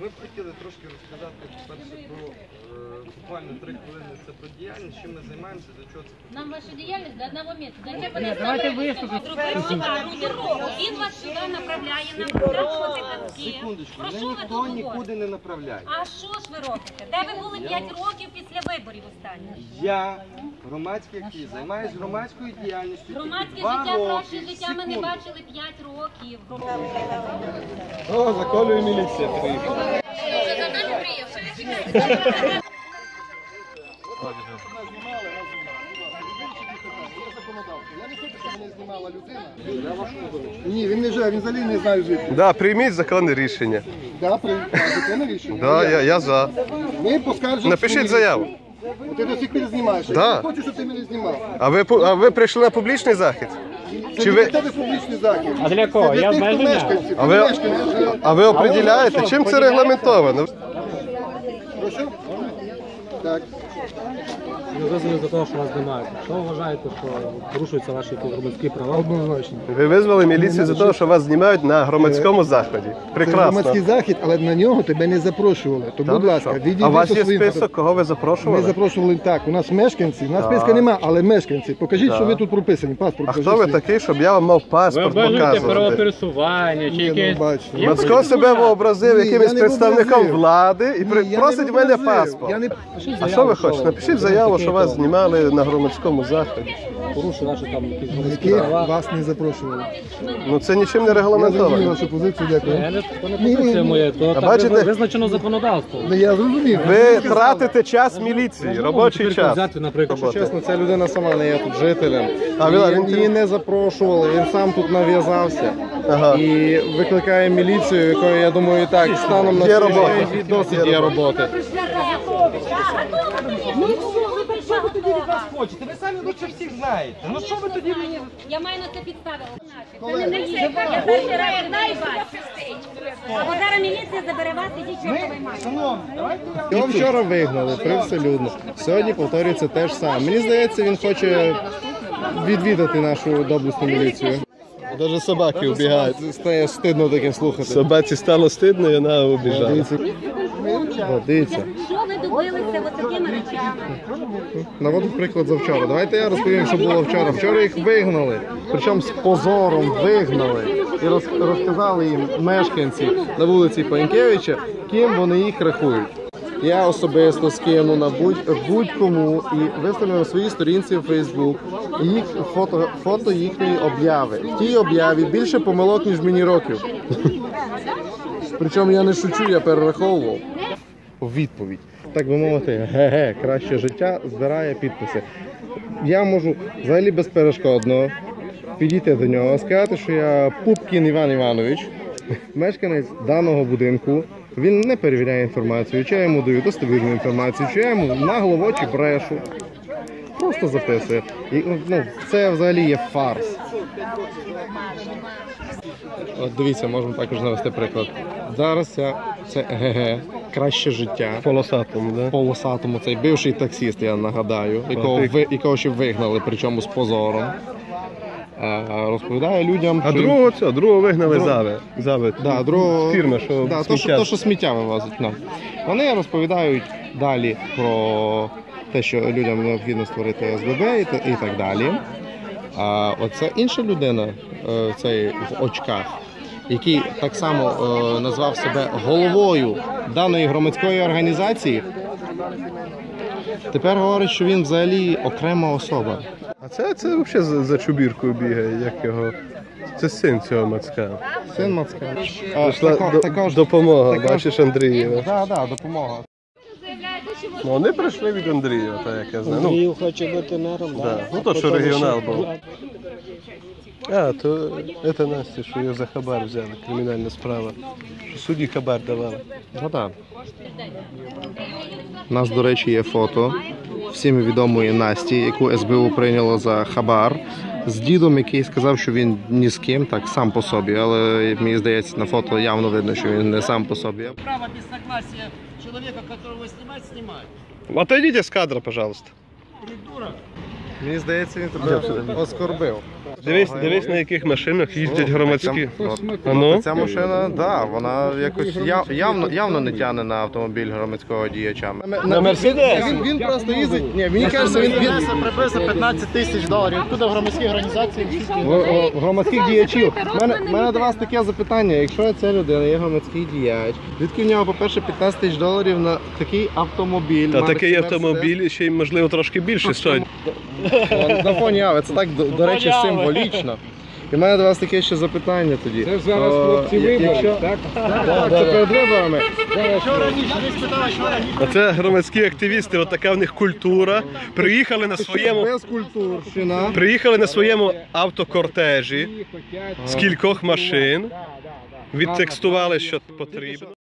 Ми б хотіли трошки розказати перше про е, буквально три хвилини це про діяльність, чим ми займаємося, для чого це Нам ваша діяльність до одного метра. Ви Нет, давайте выступим. Він вас сюди направляє нам транспорти казки. Секундочку, Про мене що ви ніхто говорите? нікуди не направляє. А що ж ви робите? Де ви були 5 років після виборів останніх? Я громадський активіст, займаюся громадською діяльністю. тільки Громадське два життя, роки. краще життя ми не Секунду. бачили 5 років. О, заколює міліція приїхала. Я не хочу, щоб мене знімала людина. Ні, він не живе, він взагалі не знає жити. Да, прийміть законне рішення. Да, при таке не рішення. Да, я, я за. Ми поскаржимо. Напишіть заяву. Ти до сих пір знімаєш. Да. Я не хочу, щоб ти мене знімав. А ви пу- а ви прийшли на публічний захід? Це Чи не ви- для тебе публічний захід. А для кого? Це для Я тих, хто обмеження? мешканців. А Ти ви, мешканець. а ви определяєте, чим це регламентовано? Так. Ви визвали за того, що вас знімають. Що ви вважаєте, що порушуються ваші громадські права? Однозначно. Ви визвали міліцію за те, що вас знімають на громадському заході. Це Прекрасно. громадський захід, але на нього тебе не запрошували. То, будь ласка, що? відійди А у вас до є своїх- список, кого ви запрошували? Ми запрошували? так. У нас мешканці, у нас списка немає, але мешканці. Покажіть, що ви тут прописані. Паспорт. А покажіть хто ви свій. такий, щоб я вам мав Ви паспорт обмежуєте право показувати? пересування чи Ні, ну, якесь... бачу. Є Мацко себе вообразив Ні, якимось не представником влади і при- Ні, я просить в мене паспорт. Я не... А що ви хочете? Напишіть заяву, що вас знімали на громадському заході. порушує ваші там якісь громадські Яких права. вас не запрошували. Ну це нічим не Я зрозумів регламентовано. вашу позицію, дякую. Не, то не Ні, ні, позиція ні. моя, то так бачите? визначено законодавством. Ну, Я зрозумів. Ви тратите час міліції, робочий час. Взяти, наприклад, Роботи. Чесно, ця людина сама не є тут жителем. А, він- Її- він- її не запрошували, він сам тут нав'язався. Ага. І викликає міліцію, якої, я думаю, і так станом на Є сьогодні робота. досить є роботи. Хочете, ви самі лучше всіх знаєте. Ну що ви тоді мені? Я маю на це підстави. Це не міліція. Я перший раз не бачу. Або зараз міліція забере вас, і давайте я Його вчора вигнали, привселюдно. Сьогодні повторюється те ж саме. Мені здається, він хоче відвідати нашу доблесну міліцію. Навіть собаки вбігають. Стає стидно таке слухати. Собаці стало стидно, і вона убіжала. Дивіться. Що ви добилися от такими речами? Наводу приклад за вчора. Давайте я розповім, що було вчора. Вчора їх вигнали, причому з позором вигнали і роз- розказали їм мешканці на вулиці Панькевича, ким вони їх рахують. Я особисто скину на будь- будь-кому і виставлю на своїй сторінці в Facebook їх фото, фото їхньої обяви. В тій об'яві більше помилок, ніж мені років. Причому я не шучу, я перераховував. Відповідь, так би мовити, ге-ге, краще життя збирає підписи. Я можу взагалі безперешкодно підійти до нього, сказати, що я Пупкін Іван Іванович, мешканець даного будинку. Він не перевіряє інформацію, чи я йому даю достовірну інформацію, чи я йому нагло в очі брешу. Просто записує. І ну, це взагалі є фарс. От дивіться, можемо також навести приклад. Зараз це, це ГГ, краще життя. Полосатому, да? Полосатому цей бивший таксіст, я нагадаю, якого, ви, якого ще вигнали, причому з позором. Розповідає людям, А що другого цього, другого вигнали зави. Зави. Да, другого... Фірма, що да, то, що, то, що сміття вивозить. Да. Вони розповідають далі про те, що людям необхідно створити СББ і, і так далі. А оце інша людина, е, цей в очках, який так само е, назвав себе головою даної громадської організації. Тепер говорить, що він взагалі окрема особа. А це, це взагалі за, за чубіркою бігає, як його. Це син цього мацка. Син Мацка. Прийшла до- допомога, також- бачиш Андрієва. Так, так, допомога. Ну, вони прийшли від Андрія, так як я знаю. Ну, Андрію хоче бути мером, да. ну то, що регіонал був. А, то це Настя, що її за хабар взяли, кримінальна справа. Що судді хабар давали. Ну так. У нас, до речі, є фото всім відомої Насті, яку СБУ прийняло за хабар. З дідом, який сказав, що він ні з ким, так сам по собі. Але мені здається, на фото явно видно, що він не сам по собі. право без согласия человека, которого снимать, снимать. Отойдите з кадра, пожалуйста. Мені здається, він тебе оскорбив. Дивись, дивись, на яких машинах їздять громадські. А ну? ця машина, да, вона якось яв- явно, явно не тягне на автомобіль громадського діяча. На Мерседес. Він, він просто їздить. Ні, мені кажеться, він, він Приблизно 15 тисяч доларів. Куди в громадській організації? в, в- в громадських діячів. У мене, мене до вас таке запитання. Якщо ця людина є громадський діяч, звідки в нього, по-перше, 15 тисяч доларів на такий автомобіль? Та такий автомобіль ще й можливо трошки більше стоїть. На фоні Ави, це так, до, до речі, символічно. І в мене до вас таке ще запитання тоді. Це зараз хлопці виборів, так? Так, це перед виборами. Оце громадські активісти, от така в них культура. Приїхали на своєму Безкультурщина. Приїхали на своєму автокортежі з кількох машин, відтекстували, що потрібно.